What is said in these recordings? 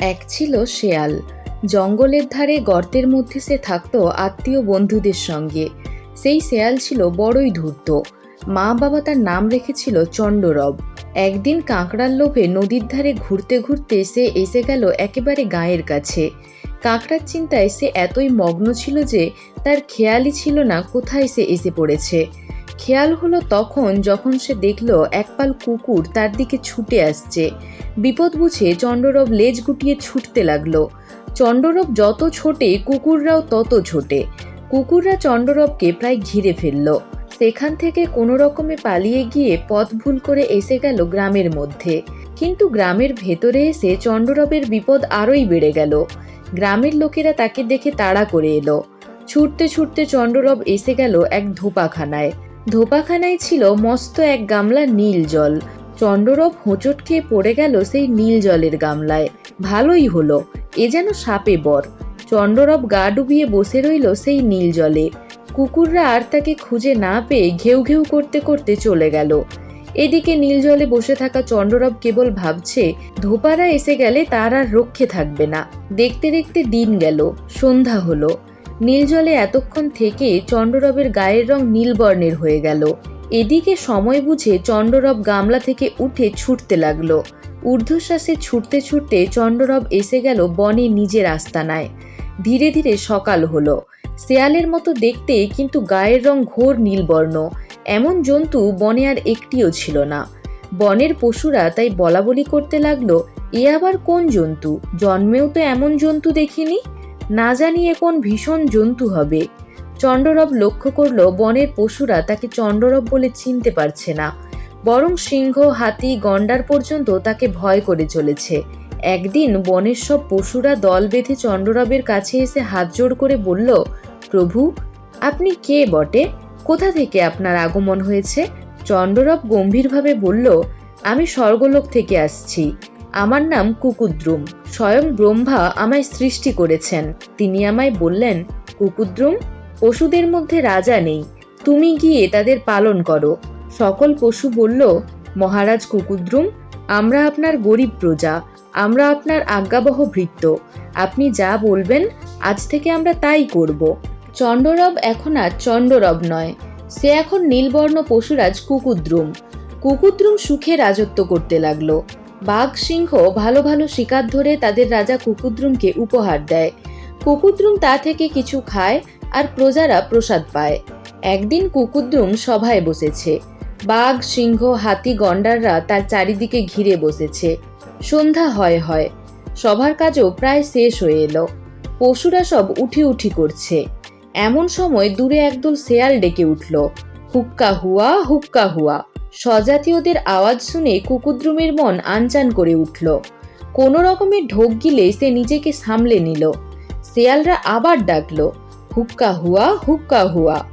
এক ছিল শেয়াল। জঙ্গলের ধারে গর্তের মধ্যে সে থাকতো আত্মীয় বন্ধুদের সঙ্গে। সেই শেয়াল ছিল বড়ই ধূর্ত। মা বাবা তার নাম রেখেছিল চণ্ডরব। একদিন কাঁকড়ার লোভে নদীর ধারে ঘুরতে ঘুরতে সে এসে গেল একেবারে গায়ের কাছে। কাঁকড়ার চিন্তায় সে এতই মগ্ন ছিল যে তার খেয়ালই ছিল না কোথায় সে এসে পড়েছে। খেয়াল হলো তখন যখন সে দেখল একপাল কুকুর তার দিকে ছুটে আসছে। বিপদ বুঝে চণ্ডরব লেজ গুটিয়ে ছুটতে লাগল। চণ্ডরব যত ছোটে, কুকুররাও তত ছোটে। কুকুররা চণ্ডরবকে প্রায় ঘিরে ফেলল। সেখান থেকে কোনো রকমে পালিয়ে গিয়ে পথ ভুল করে এসে গেল গ্রামের মধ্যে। কিন্তু গ্রামের ভেতরে এসে চণ্ডরবের বিপদ আরোই বেড়ে গেল। গ্রামের লোকেরা তাকে দেখে তাড়া করে এলো। ছুটতে ছুটতে চণ্ডরব এসে গেল এক ধোপাখানায়। ধোপাখানায় ছিল মস্ত এক গামলা নীল জল। চণ্ডরব হোঁচট খেয়ে পড়ে গেল সেই নীল জলের গামলায়। ভালোই হলো, এ যেন সাপে বর। চণ্ডরব গা ডুবিয়ে বসে রইল সেই নীল জলে। কুকুররা আর তাকে খুঁজে না পেয়ে ঘেউ ঘেউ করতে করতে চলে গেল। এদিকে নীল জলে বসে থাকা চণ্ডরব কেবল ভাবছে, ধোপারা এসে গেলে তার আর রক্ষে থাকবে না। দেখতে দেখতে দিন গেল, সন্ধ্যা হলো। নীল জলে এতক্ষণ থেকে চণ্ডরবের গায়ের রং নীলবর্ণের হয়ে গেল। এদিকে সময় বুঝে চণ্ডরব গামলা থেকে উঠে ছুটতে লাগল। ঊর্ধ্বশ্বাসে ছুটতে ছুটতে চণ্ডরব এসে গেল বনে নিজের আস্তানায়। ধীরে ধীরে সকাল হলো। শেয়ালের মতো দেখতে কিন্তু গায়ের রং ঘোর নীলবর্ণ এমন জন্তু বনে আর একটিও ছিল না। বনের পশুরা তাই বলাবলি করতে লাগল, এ আবার কোন জন্তু? জন্মেও তো এমন জন্তু দেখিনি? না জানি এ কোন ভীষণ জন্তু হবে। চণ্ডরব লক্ষ্য করল বনের পশুরা তাকে চণ্ডরব বলে চিনতে পারছে না। বরং সিংহ, হাতি, গন্ডার পর্যন্ত তাকে ভয় করে চলেছে। একদিন বনের সব পশুরা দল বেঁধে চণ্ডরবের কাছে এসে হাত জোড় করে বলল, প্রভু, আপনি কে বটে? কোথা থেকে আপনার আগমন হয়েছে? চণ্ডরব গম্ভীরভাবে বলল, আমি স্বর্গলোক থেকে আসছি। আমার নাম কুকুদ্রুম। স্বয়ং ব্রহ্মা আমায় সৃষ্টি করেছেন। তিনি আমায় বললেন, কুকুদ্রুম, পশুদের মধ্যে রাজা নেই। তুমি গিয়ে তাদের পালন করো। সকল পশু বলল, মহারাজ কুকুদ্রুম, আমরা আপনার গরিব প্রজা। আমরা আপনার আজ্ঞাবহ ভৃত্য। আপনি যা বলবেন, আজ থেকে আমরা তাই করব। চণ্ডরব এখন আর চণ্ডরব নয়। সে এখন নীলবর্ণ পশুরাজ কুকুদ্রুম। কুকুদ্রুম সুখে রাজত্ব করতে লাগল। বাঘ সিংহ ভালো ভালো শিকার ধরে তাদের রাজা কুকুদ্রুমকে উপহার দেয়। কুকুদ্রুম তা থেকে কিছু খায় আর প্রজারা প্রসাদ পায়। একদিন কুকুদ্রুম সভায় বসেছে। বাঘ, সিংহ, হাতি, গন্ডাররা তার চারিদিকে ঘিরে বসেছে। সন্ধ্যা হয় হয়। সভার কাজও প্রায় শেষ হয়ে এলো। পশুরা সব উঠি উঠি করছে। এমন সময় দূরে একদল শেয়াল ডেকে উঠল। হুক্কা হুয়া হুক্কা হুয়া। স্বজাতীয়দের আওয়াজ শুনে কুকুদ্রুমের মন আনচান করে উঠল। কোনো রকমের ঢোক গিলে সে নিজেকে সামলে নিল। শেয়ালরা আবার ডাকল, হুক্কা হুয়া হুক্কা হুয়া।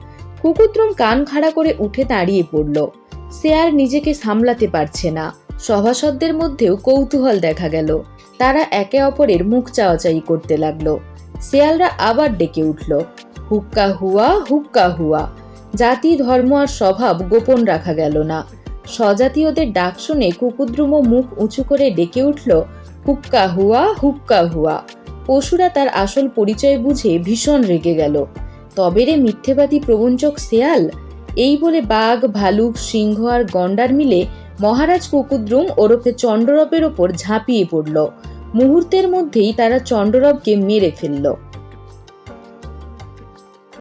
কুকুদ্রুম কান খাড়া করে উঠে দাঁড়িয়ে পড়ল। সে আর নিজেকে সামলাতে পারছে না। সভাসদদের মধ্যেও কৌতূহল দেখা গেল। তারা একে অপরের মুখ চাওয়াচাই করতে লাগল। শেয়ালরা আবার ডেকে উঠল, হুক্কা হুয়া হুক্কা হুয়া। জাতি, ধর্ম আর স্বভাব গোপন রাখা গেল না। স্বজাতীয়দের ডাক শুনে কুকুদ্রুম মুখ উঁচু করে ডেকে উঠল, হুক্কা হুয়া হুক্কা হুয়া। পশুরা তার আসল পরিচয় বুঝে ভীষণ রেগে গেল। তবে রে মিথ্যেবাদী প্রবঞ্চক শেয়াল, এই বলে বাঘ, ভালুক, সিংহ আর গন্ডার মিলে মহারাজ কুকুদ্রুম ওরফে চণ্ডরবের ওপর ঝাঁপিয়ে পড়ল। মুহূর্তের মধ্যেই তারা চণ্ডরবকে মেরে ফেলল।